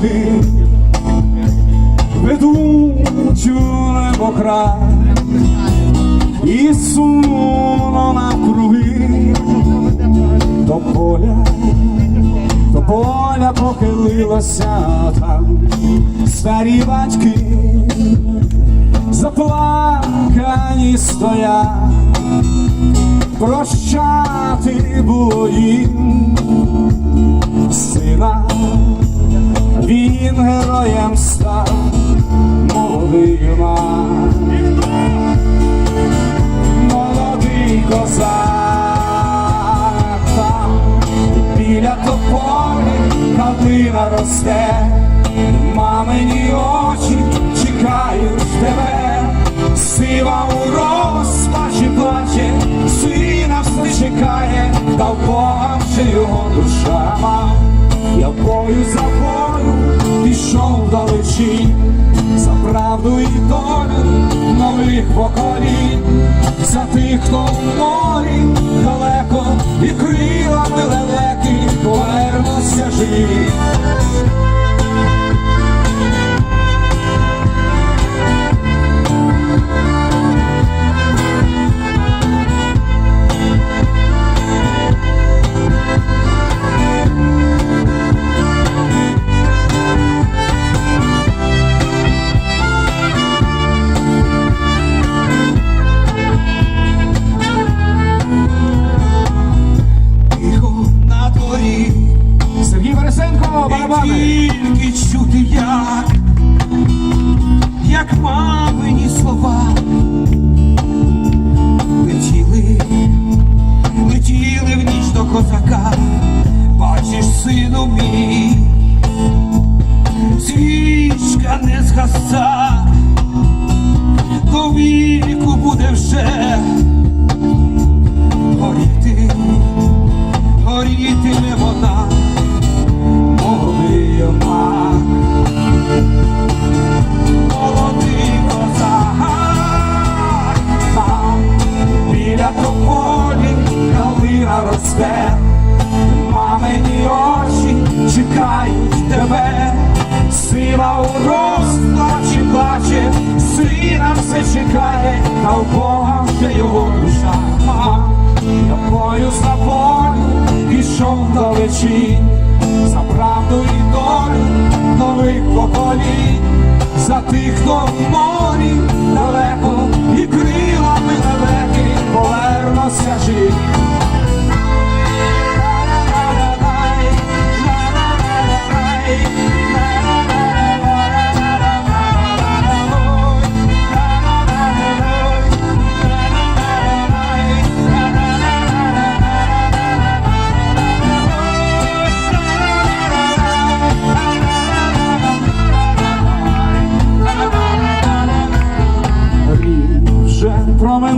дороги ведуть у небокрай і сумно навкруги. До поля, до поля похилилося там. Старі батьки, заплакані стоять, прощати було їм росте, мамині очі чекають тебе, сива у розпачі плаче, сина все чекає, та в Бога вже його душа. Я бою за бою пішов далечінь. Правду і долю нових поколінь, за тих, хто в морі далеко і крилами лелеки повернуться живі. Тільки чути як, як мамині слова. Летіли, летіли в ніч до козака, бачиш, сину мій, свічка не згаса, до віку буде вже росте, мамині очі чекають тебе, сила у розплачі плаче, сина все чекає, та в Бога вже його душа. Я бою за волю пішов далечі, за правду і долю нових поколінь, за тих, хто в морі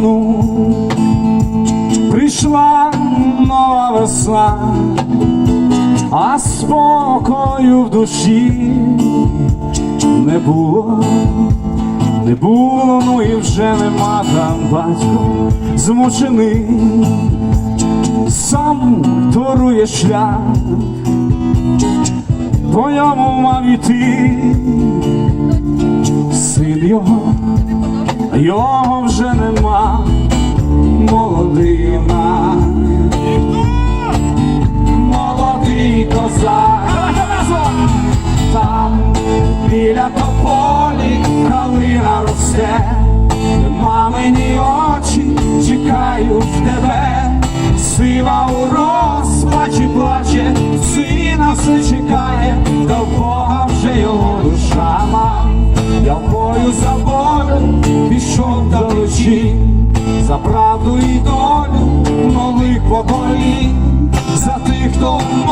проминув, прийшла нова весна, а спокою в душі не було, не було, ну і вже нема там батько змучений, сам торує шлях, по ньому мав іти. Син його. Його вже нема, молодий юнак, молодий козак, там біля тополі калина росте, мамині очі чекають тебе, сива у за правду і долю нових поколінь, за тих, хто в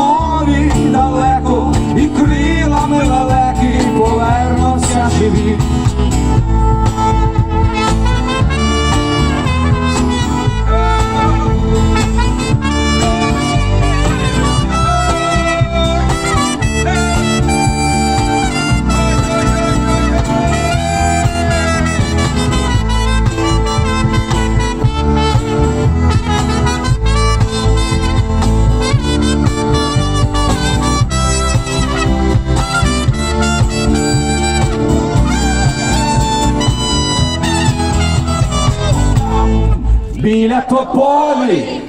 біля тополі.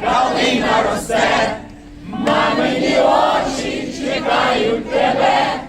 Мамині очі чекають тебе,